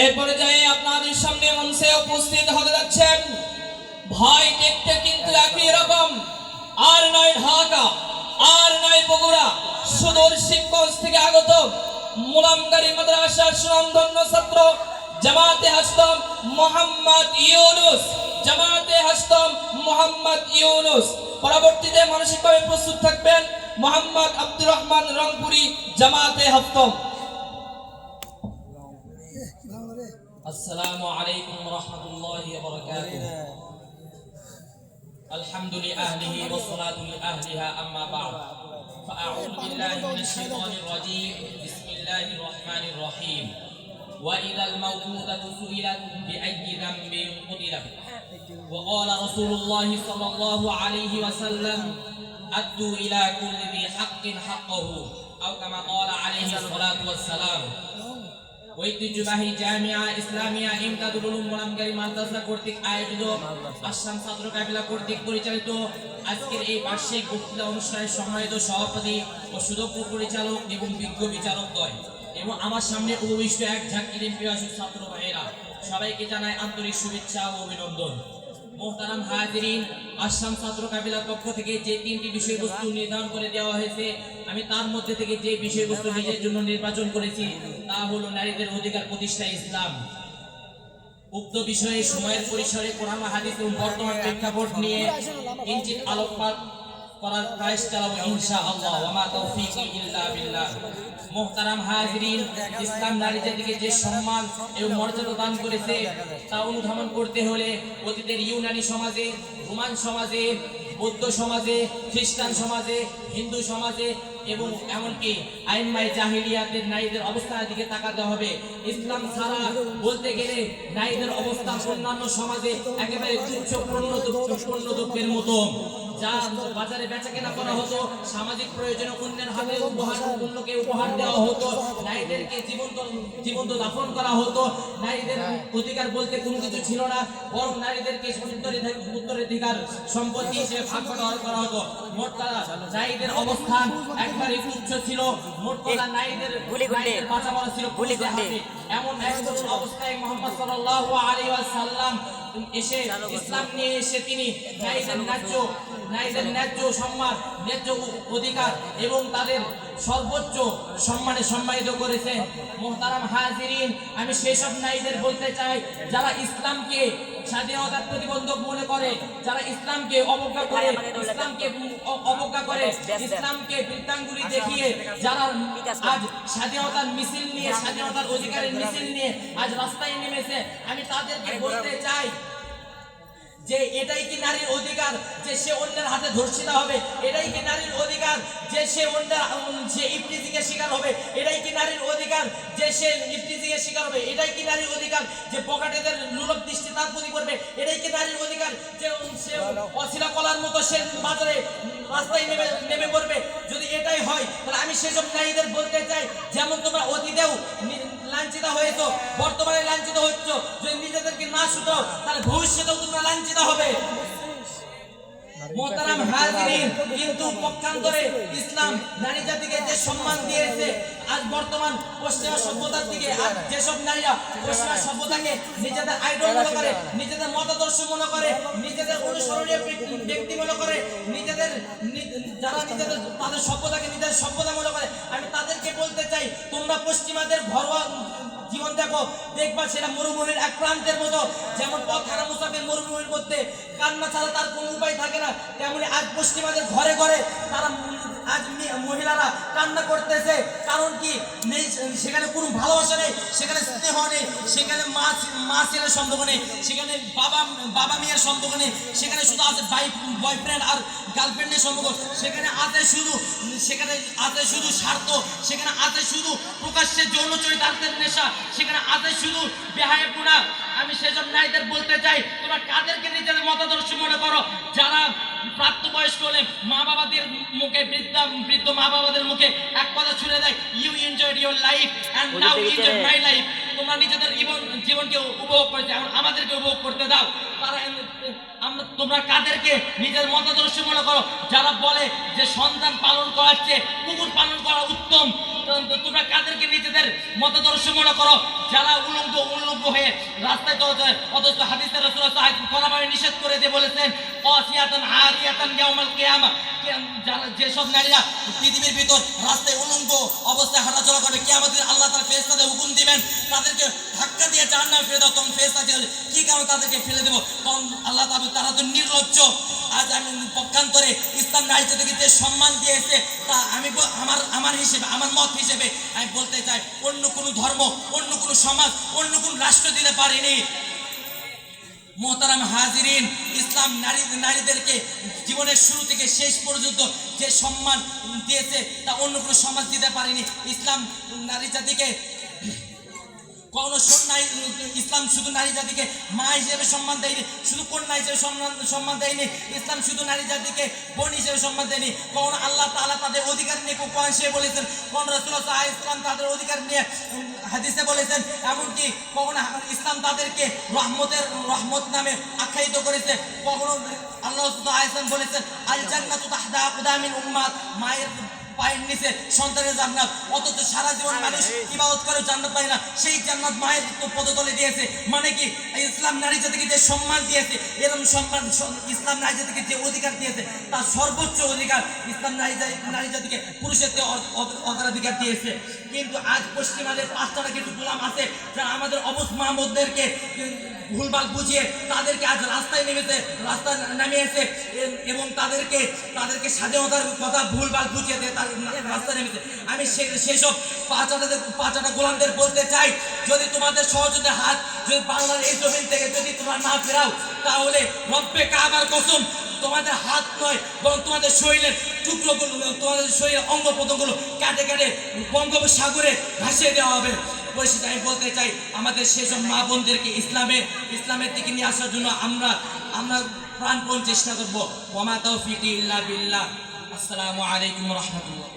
এই পর্যায়ে আপনাদের সামনে মঞ্চে উপস্থিত হতে যাচ্ছেন। ভাই দেখতে কিন্তু একই রকম। আর নয় ঢাকা, আর নয় বগুড়া। সুদূর শিবগঞ্জ থেকে আগত মুলামগারি মাদ্রাসার সুনামধন্য ছাত্র জামাতে হাসতম মোহাম্মদ ইউনুস। জামাতে হাসতম মোহাম্মদ ইউনুস। পরবর্তীতে মানসিকভাবে প্রস্তুত থাকবেন মোহাম্মদ আব্দুর রহমান রংপুরি জামাতে হাসতম السلام عليكم ورحمة الله وبركاته الحمد لأهله والصلاة لأهلها أما بعد فأعوذ بالله من الشيطان الرجيم بسم الله الرحمن الرحيم وإذا الموءودة سئلت بأي ذنب قتلت وقال رسول الله صلى الله عليه وسلم أدوا إلى كل ذي حق حقه أو كما قال عليه الصلاة والسلام ঐতিহ্যবাহী জামিয়া, ইসলামিয়া ইমদাদুল উলুম মাদ্রাসা কর্তৃক আয়োজিত আসাম ছাত্র কাফেলা কর্তৃক পরিচালিত আজকের এই বার্ষিক বক্তৃতা অনুষ্ঠানের সম্মানিত সভাপতি ও সুদক্ষ পরিচালক এবং বিজ্ঞ বিচারকদ্বয় এবং আমার সামনে উপবিষ্ট এক ছাত্র ভাইয়েরা। সবাইকে জানাই আন্তরিক শুভেচ্ছা ও অভিনন্দন। মোহতারাম হাজিরিন, আসাম ছাত্র কাবিলার পক্ষ থেকে যে তিনটি বিষয়বস্তু নির্ধারণ করে দেওয়া হয়েছে, আমি তার মধ্যে থেকে যে বিষয়বস্তু নিজের জন্য নির্বাচন করেছি তা হলো নারীদের অধিকার প্রতিষ্ঠা ইসলাম। উক্ত বিষয়ে সময়ের পরিসরে কোরআন হাদিস এবং বর্তমান প্রেক্ষাপট নিয়ে কিঞ্চিত আলোকপাত করার প্রয়াস চালাবো ইনশাআল্লাহ। ওয়া মা তৌফিকি ইল্লা বিল্লাহ। মুহতারাম হাজিরিন, ইসলাম নারী জাতিকে যে সম্মান এবং মর্যাদা দান করেছে, তা অনুধাবন করতে হলে অতীতের ইউনানি সমাজে, রোমান সমাজে, বৌদ্ধ সমাজে, খ্রিস্টান সমাজে, হিন্দু সমাজে এবং এমনকি আইনমাই জাহিলিয়াতের নারীদের অবস্থার দিকে তাকাতে হবে। ইসলাম ছাড়া বলতে গেলে নারীদের অবস্থা অন্যান্য সমাজে একেবারে তুচ্ছ পণ্য দুঃখের মতো। যা বাজারে বেচা কেনা করা হতো সামাজিক প্রয়োজনে অন্যের হাতে উপহার অন্যকে উপহার দেওয়া হতো নারীদেরকে জীবন্ত জীবন্ত দাফন করা হতো নারীদের অধিকার বলতে কোনো কিছু ছিল না বরং নারীদেরকে উত্তরাধিকার সম্পত্তি হিসেবে ভাগ করা হতো মোট কথা নারীদের অবস্থান একবারে তুচ্ছ ছিল মোট কথা নারীদের। বাঁচা ছিল। এমন এক অবস্থায় মোহাম্মদ সাল্লাল্লাহু আলাইহি ওয়াসাল্লাম এসে ইসলাম নিয়ে এসে তিনি নারীদের ন্যায্য নারীদের ন্যায্য সম্মান, ন্যায্য অধিকার এবং তাদের সর্বোচ্চ সম্মানে সম্মানিত করেছেন মোহতারাম হাজিরিন। আমি সেই সব নারীদের বলতে চাই, যারা ইসলামকে স্বাধীনতার প্রতিবন্ধক মনে করে, যারা ইসলামকে অবজ্ঞা করে, ইসলামকে অবজ্ঞা করে, ইসলামকে বৃত্তাঙ্গুলি দেখিয়ে যারা আজ স্বাধীনতার মিছিল নিয়ে, স্বাধীনতার অধিকারের মিছিল নিয়ে আজ রাস্তায় নেমেছে, আমি তাদেরকে বলতে চাই যে এটাই কি নারীর অধিকার? যে সে অন্যের হাতে ধর্ষিতা হবে? এটাই কি নারীর অধিকার? যে সে অন্যের যে ইফটিজিং শিকার হবে? এটাই কি নারীর অধিকার? যে সে ইফটিজিং শিকার হবে? এটাই কি নারীর অধিকার? যে পকেটেদের লুলক দৃষ্টি তার প্রতি করবে? এটাই কি নারীর অধিকার? যে সে অশিলা কলার মতো সে বাজারে রাস্তায় নেমে নেমে পড়বে? যদি এটাই হয়, তাহলে আমি সেসব নারীদের বলতে চাই, যেমন তোমরা অতীতেও লাঞ্ছিত হয়েছো বর্তমানে লাঞ্ছিত হচ্ছ। যদি নিজেদেরকে না শুধু তাহলে ভবিষ্যতেও তোমরা লাঞ্ছিত হবে। মোহতারাম হাজিরিন কিন্তু পক্ষান্তরে ইসলাম নারী জাতিকে যে সম্মান দিয়েছে, আজ বর্তমান পশ্চিমা সভ্যতার দিকে, আজ যেসব নারীরা পশ্চিমা সভ্যতাকে নিজেদের আইডল মনে করে, নিজেদের মতাদর্শ মনে করে, নিজেদের অনুসরণীয় ব্যক্তি মনে করে, নিজেদের যারা নিজেদের, তাদের সভ্যতাকে নিজেদের সভ্যতা মনে করে, আমি তাদেরকে বলতে চাই, তোমরা পশ্চিমাদের ঘরোয়া জীবন দেখো দেখবা, সেটা মরুভূমির এক প্রান্তের মতো, যেমন পথ হারা মুসাফির মরুভূমির মধ্যে কান্না ছাড়া তার কোনো উপায় থাকে না। তেমনি আজ পশ্চিমাদের ঘরে ঘরে তারা আজ মহিলারা কান্না করতেছে। কারণ কি? নেই, সেখানে কোনো ভালোবাসা নেই, সেখানে স্নেহ নেই, সেখানে মা মা ছেলের সম্পর্ক নেই, সেখানে বাবা বাবা মেয়ের সম্পর্ক নেই, সেখানে শুধু আছে বাই বয়ফ্রেন্ড আর গার্লফ্রেন্ডের সম্পর্ক। সেখানে আছে শুধু, সেখানে আছে শুধু স্বার্থ, সেখানে আছে শুধু প্রকাশ্যে যৌন চরিতার্থের নেশা, সেখানে আছে শুধু বেহায় বেহায়াপুনা আমি সেসব নারীদের বলতে চাই তোমরা কাদেরকে নিজেদের মতাদর্শ মনে করো? যারা প্রাপ্তবয়স্ক হলে মা বাবাদের মুখে বৃদ্ধ বৃদ্ধ মা বাবাদের মুখে এক কথা ছুড়ে দেয় you enjoy your life and now enjoy my life তোমরা নিজেদের জীবন জীবনকে উপভোগ করেছে এখন আমাদেরকে উপভোগ করতে দাও। তারা আমরা তোমরা কাদেরকে নিজের মতাদর্শ মনে করো? যারা বলে যে সন্তান পালন করার চেয়ে কুকুর পালন করা উত্তম নিজেদের মতাদর্শ মনে করো। যারা উলঙ্গ উলঙ্গ হয়ে রাস্তায় চলে যায় অথচ হাদিসের রাসূল কোনোভাবে নিষেধ করে দিয়ে বলেছেন, অসিয়াতন আরিয়াতন ইয়াউমাল কিয়ামা। যারা যেসব নারীরা পৃথিবীর ভিতর রাস্তায় উলঙ্গ অবস্থায় হাঁটাচলা করবে আমাদের আল্লাহ তার ফেরেশতাদের হুকুম দিবেন, তাদেরকে ধাক্কা দিয়ে জাহান্নামে ফেলে দাও, তখন ফেরেশতা দিয়ে কি কারণে তাদেরকে ফেলে দেবো? তখন আল্লাহ তারা তো নির্লজ্জ। আজ আমি পক্ষান্তরে ইসলাম নারীদেরকে যে সম্মান দিয়েছে, তা আমি আমার আমার হিসেবে, আমার মত হিসেবে আমি বলতে চাই, অন্য কোনো ধর্ম, অন্য কোনো সমাজ, অন্য কোনো রাষ্ট্র দিতে পারেনি। মোহতারাম হাজিরিন, ইসলাম নারী, নারীদেরকে জীবনের শুরু থেকে শেষ পর্যন্ত যে সম্মান দিয়েছে, তা অন্য কোনো সমাজ দিতে পারেনি। ইসলাম নারী জাতিকে কখনো ইসলাম শুধু নারী জাতিকে মা হিসেবে সম্মান দেয়নি, শুধু কন্যা হিসেবে সম্মান সম্মান দেয়নি, ইসলাম শুধু নারী জাতিকে বোন হিসেবে সম্মান দেয়নি, কখনো আল্লাহ তাআলা তাদের অধিকার নিয়ে কোরআন সে বলেছেন কোন রাসূলুল্লাহ ইসলাম তাদের অধিকার নিয়ে হাদিসে বলেছেন, এমনকি কখনো ইসলাম তাদেরকে রহমতের, রহমত নামে আখ্যায়িত করেছে, কখনো আল্লাহ ইসলাম বলেছেন আল জান্নাতু তাহদা আকদামিল উম্মাত, মায়ের পায়ের নিচে সন্তানের জান্নাত। অথচ সারা জীবন মানুষ ইবাদত করে জান্নাত পায় না। সেই জান্নাত মায়ের পদতলে দিয়েছে। মানে কি? এই ইসলাম নারী জাতিকে যে সম্মান দিয়েছে এরকম সম্মান ইসলাম নারী জাতিকে যে অধিকার দিয়েছে, তার সর্বোচ্চ অধিকার ইসলাম নারী নারী জাতিকে পুরুষের অগ্রাধিকার দিয়েছে। কিন্তু আজ পশ্চিমাদের পাঁচটা কিছু গোলাম আছে যারা আমাদের অবুজ মাহমুদদেরকে ভুলভাল বুঝিয়ে তাদেরকে আজ রাস্তায় নেমেছে, রাস্তায় নামিয়েছে এবং তাদেরকে তাদেরকে স্বাধীনতার কথা ভুলভাল বুঝিয়ে দিয়ে রাস্তায় নেমেছে। আমি সেসব পাঁচাটাদের পাঁচাটা গোলামদের বলতে চাই যদি তোমাদের সহযোগিতার হাত যদি বাংলার এই জমিন থেকে যদি তোমরা না ফেরাও, তাহলে রব্বে কাবার কসম, তোমাদের হাত নয়, বরং তোমাদের শরীরের টুকরোগুলো তোমাদের শরীরের অঙ্গ প্রত্যঙ্গগুলো কাটে কাটে বঙ্গোপসাগরে ভাসিয়ে দেওয়া হবে। পরিস্থিতি আমি বলতে চাই, আমাদের সেসব মা বোনদেরকে ইসলামের ইসলামের দিকে নিয়ে আসার জন্য আমরা আমরা প্রাণপণ চেষ্টা করব। ওমা তৌফিক ইল্লা বিল্লাহ। আসসালামু আলাইকুম রহমতুল্লাহ।